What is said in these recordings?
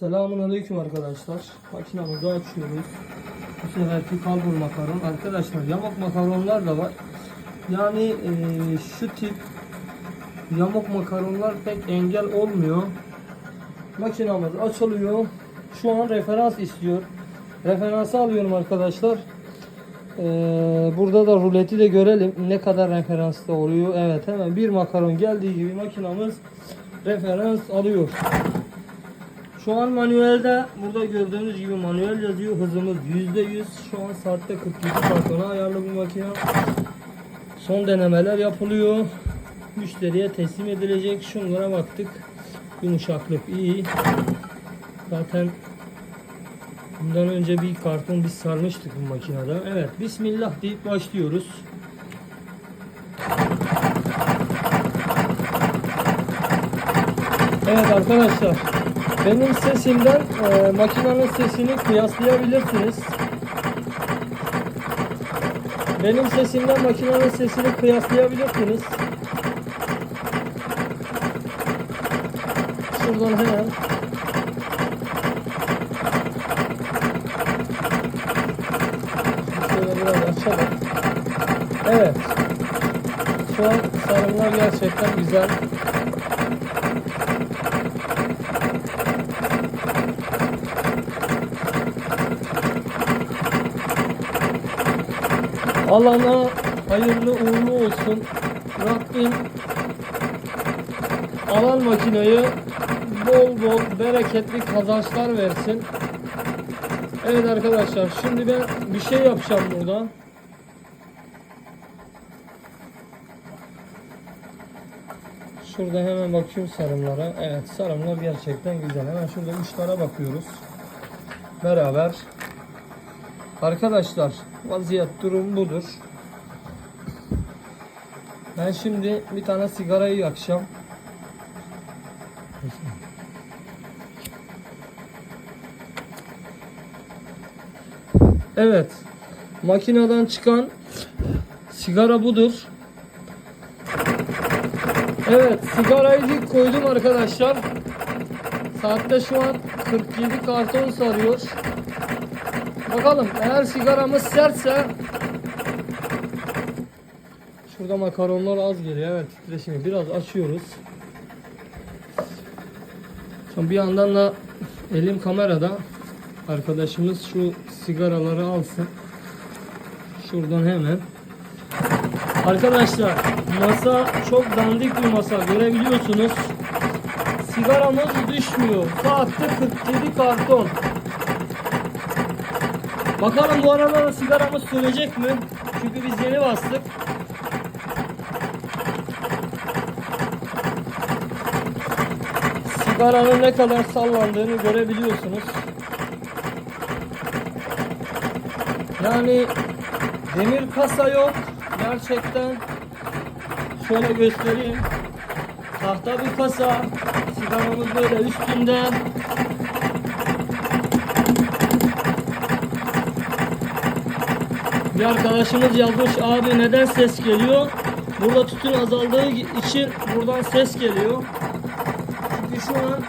Selamun Aleyküm arkadaşlar. Makinamızı açıyoruz. Bu seferki kalbur makaron. Arkadaşlar yamuk makaronlar da var. Yani eee, şu tip yamuk makaronlar pek engel olmuyor. Makinamız açılıyor. Şu an referans istiyor. Referansı alıyorum arkadaşlar. Eee, burada da ruleti de görelim. Ne kadar referansta oluyor. Evet hemen bir makaron geldiği gibi makinamız referans alıyor. Şu an manuelde burada gördüğünüz gibi manuel yazıyor. Hızımız %100. Şu an saatte 47 kartona ayarlı bu makine. Son denemeler yapılıyor. Müşteriye teslim edilecek. Şunlara baktık. Yumuşaklık iyi. Zaten bundan önce bir karton biz sarmıştık bu makinede. Evet Bismillah deyip başlıyoruz. Evet arkadaşlar benim sesimden e, makinenin sesini kıyaslayabilirsiniz. Benim sesimden makinenin sesini kıyaslayabilirsiniz. Şuradan hemen şöyle biraz açalım. Evet. Şu an sarımlar gerçekten güzel. Alana hayırlı uğurlu olsun. Rabbim alan makineyi bol bol bereketli kazançlar versin. Evet arkadaşlar şimdi ben bir şey yapacağım burada. Şurada hemen bakıyorum sarımlara. Evet sarımlar gerçekten güzel. Hemen şurada uçlara bakıyoruz. Beraber Arkadaşlar vaziyet durum budur. Ben şimdi bir tane sigarayı yakacağım. Evet. Makineden çıkan sigara budur. Evet, sigarayı dik koydum arkadaşlar. Saatte şu an 47 karton sarıyor. Bakalım eğer sigaramız sertse Şurada makaronlar az geliyor evet titreşimi biraz açıyoruz. Şimdi bir yandan da elim kamerada. Arkadaşımız şu sigaraları alsın. Şuradan hemen. Arkadaşlar masa çok dandik bir masa görebiliyorsunuz. Sigaramız düşmüyor. Saatte 47 karton Bakalım bu arada sigaramız sönecek mi? Çünkü biz yeni bastık. Sigaranın ne kadar sallandığını görebiliyorsunuz. Yani demir kasa yok. Gerçekten şöyle göstereyim. Tahta bir kasa. Sigaramız böyle üstünde. Bir arkadaşımız yazmış abi neden ses geliyor? Burada tütün azaldığı için buradan ses geliyor. Çünkü şu an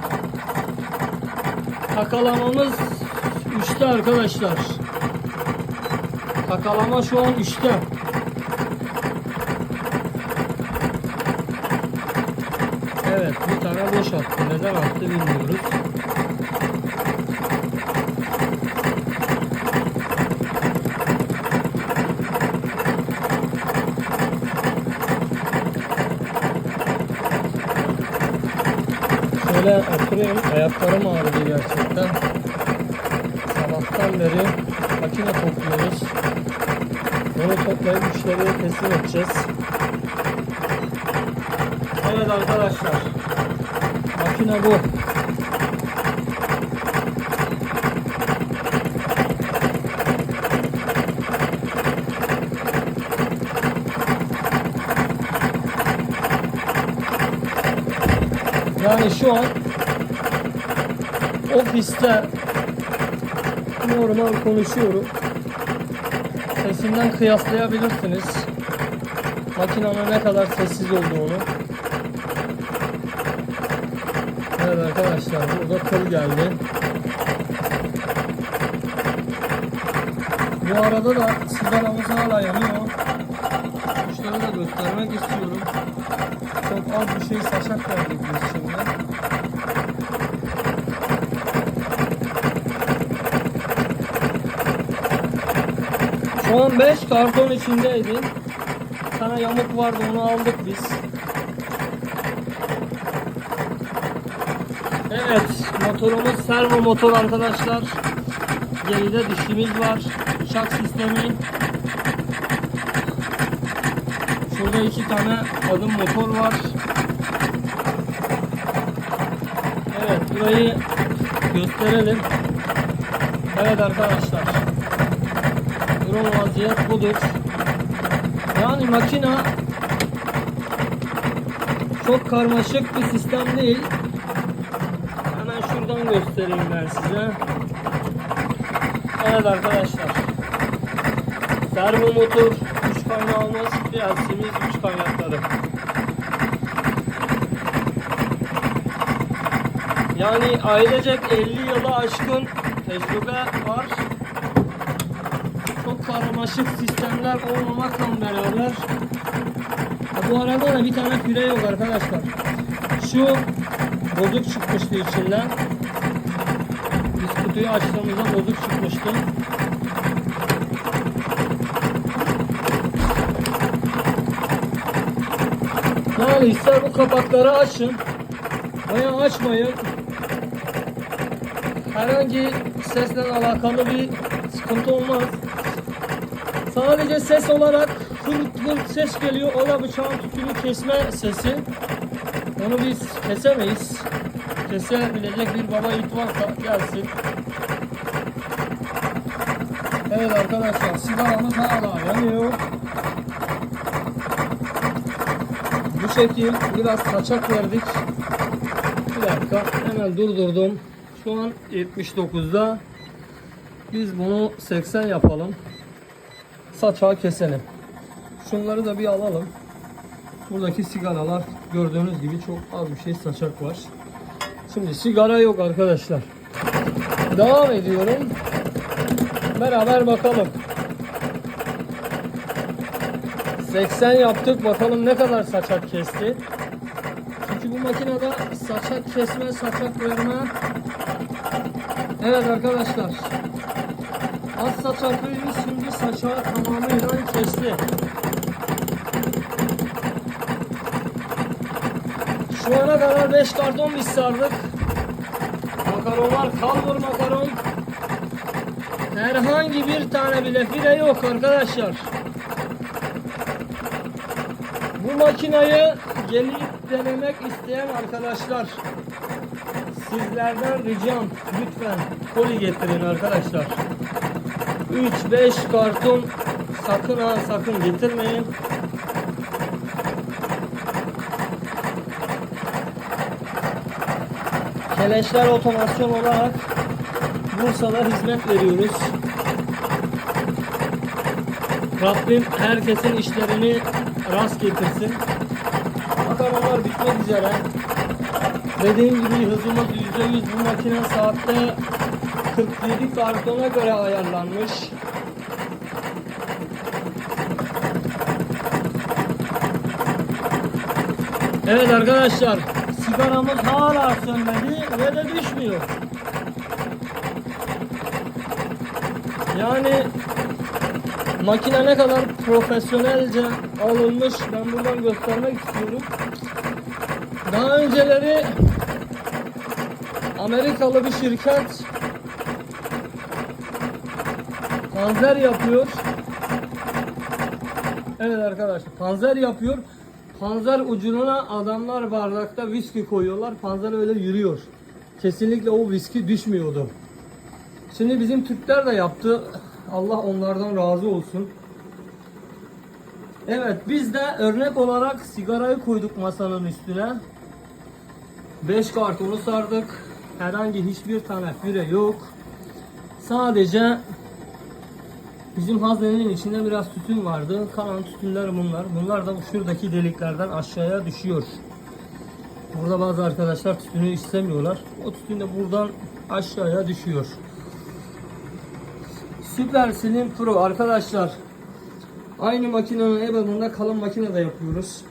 kakalamamız 3'te arkadaşlar. Kakalama şu an 3'te. Evet bir tane boş attı. Neden attı bilmiyoruz. Şöyle oturayım. Ayaklarım ağrıdı gerçekten. Sabahtan beri makine topluyoruz. Bunu toplayıp müşteriye teslim edeceğiz. Evet arkadaşlar. Makine bu. Yani şu an ofiste normal konuşuyorum. Sesinden kıyaslayabilirsiniz. Makinenin ne kadar sessiz olduğunu. Evet arkadaşlar burada kıl geldi. Bu arada da sigaramız hala yanıyor. Kuşları da göstermek istiyorum. Çok az bir şey saçak verdik biz şimdi. Şu an 5 karton içindeydi. Bir tane yamuk vardı onu aldık biz. Evet motorumuz servo motor arkadaşlar. Geride dişimiz var. Şak sistemi. Şurada iki tane adım motor var. Evet burayı gösterelim. Evet arkadaşlar. Durum vaziyet budur. Yani makina çok karmaşık bir sistem değil. Hemen şuradan göstereyim ben size. Evet arkadaşlar. Servo motor, güç kaynağımız, PLC'miz, güç kaynakları. Yani ailecek 50 yılı aşkın tecrübe var. Karmaşık sistemler olmamakla beraber bu arada da bir tane füre yok arkadaşlar. Şu bozuk çıkmıştı içinden. Biz kutuyu açtığımızda bozuk çıkmıştı. Yani ister bu kapakları açın veya açmayın. Herhangi sesle alakalı bir sıkıntı olmaz. Sadece ses olarak hırt hırt ses geliyor. O da bıçağın tütünü kesme sesi. Onu biz kesemeyiz. Kesebilecek bir baba it varsa gelsin. Evet arkadaşlar sigaramız hala yanıyor. Bu şekil biraz kaçak verdik. Bir dakika hemen durdurdum. Şu an 79'da. Biz bunu 80 yapalım saçağı keselim. Şunları da bir alalım. Buradaki sigaralar gördüğünüz gibi çok az bir şey saçak var. Şimdi sigara yok arkadaşlar. Devam ediyorum. Beraber bakalım. 80 yaptık. Bakalım ne kadar saçak kesti. Çünkü bu makinede saçak kesme, saçak verme. Evet arkadaşlar. Az saçaklı 100 aşağı tamamıyla kesti. Şu ana kadar 5 karton biz sardık. Makaronlar kaldır makaron. Herhangi bir tane bile fire yok arkadaşlar. Bu makinayı gelip denemek isteyen arkadaşlar sizlerden ricam lütfen koli getirin arkadaşlar. 3-5 karton sakın ha sakın getirmeyin. Keleşler otomasyon olarak Bursa'da hizmet veriyoruz. Rabbim herkesin işlerini rast getirsin. Makaronlar bitmek üzere. Dediğim gibi hızımız %100 bu makine saatte 47 kartona göre ayarlanmış. Evet arkadaşlar sigaramız hala sönmedi ve de düşmüyor. Yani makine ne kadar profesyonelce alınmış ben buradan göstermek istiyorum. Daha önceleri Amerikalı bir şirket panzer yapıyor. Evet arkadaşlar panzer yapıyor. Panzer ucuna adamlar bardakta viski koyuyorlar. Panzer öyle yürüyor. Kesinlikle o viski düşmüyordu. Şimdi bizim Türkler de yaptı. Allah onlardan razı olsun. Evet biz de örnek olarak sigarayı koyduk masanın üstüne. 5 kartonu sardık. Herhangi hiçbir tane füre yok. Sadece bizim haznenin içinde biraz tütün vardı. Kalan tütünler bunlar. Bunlar da şuradaki deliklerden aşağıya düşüyor. Burada bazı arkadaşlar tütünü istemiyorlar. O tütün de buradan aşağıya düşüyor. Süper Slim Pro arkadaşlar. Aynı makinenin ebatında kalın makine de yapıyoruz.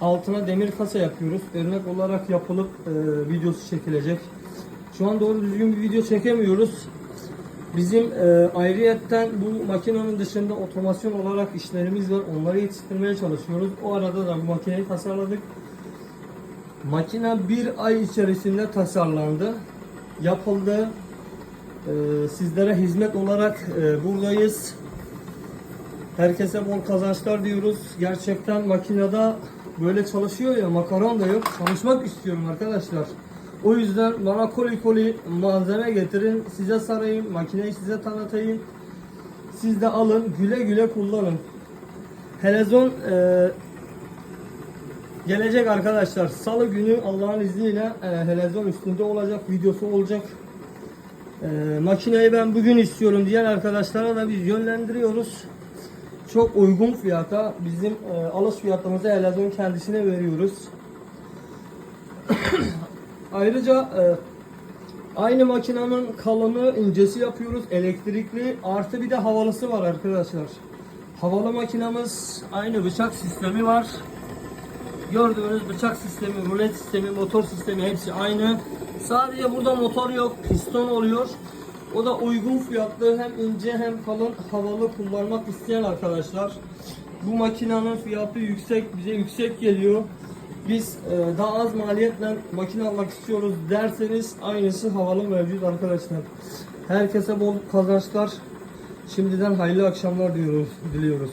Altına demir kasa yapıyoruz. Örnek olarak yapılıp e, videosu çekilecek. Şu an doğru düzgün bir video çekemiyoruz. Bizim e, ayrıyetten bu makinenin dışında otomasyon olarak işlerimiz var. Onları yetiştirmeye çalışıyoruz. O arada da bu makineyi tasarladık. Makine bir ay içerisinde tasarlandı. Yapıldı. E, sizlere hizmet olarak e, buradayız. Herkese bol kazançlar diyoruz. Gerçekten makinede böyle çalışıyor ya makaron da yok. Çalışmak istiyorum arkadaşlar. O yüzden bana koli koli malzeme getirin. Size sarayım. Makineyi size tanıtayım. Siz de alın. Güle güle kullanın. Helezon e, gelecek arkadaşlar. Salı günü Allah'ın izniyle e, helezon üstünde olacak. Videosu olacak. E, makineyi ben bugün istiyorum diyen arkadaşlara da biz yönlendiriyoruz çok uygun fiyata bizim e, alış fiyatımızı Elazığ'ın kendisine veriyoruz. Ayrıca e, aynı makinenin kalını incesi yapıyoruz. Elektrikli artı bir de havalısı var arkadaşlar. Havalı makinamız aynı bıçak sistemi var. Gördüğünüz bıçak sistemi, rulet sistemi, motor sistemi hepsi aynı. Sadece burada motor yok, piston oluyor. O da uygun fiyatlı hem ince hem kalın havalı kullanmak isteyen arkadaşlar. Bu makinenin fiyatı yüksek, bize yüksek geliyor. Biz e, daha az maliyetle makine almak istiyoruz derseniz aynısı havalı mevcut arkadaşlar. Herkese bol kazançlar. Şimdiden hayırlı akşamlar diyoruz, diliyoruz.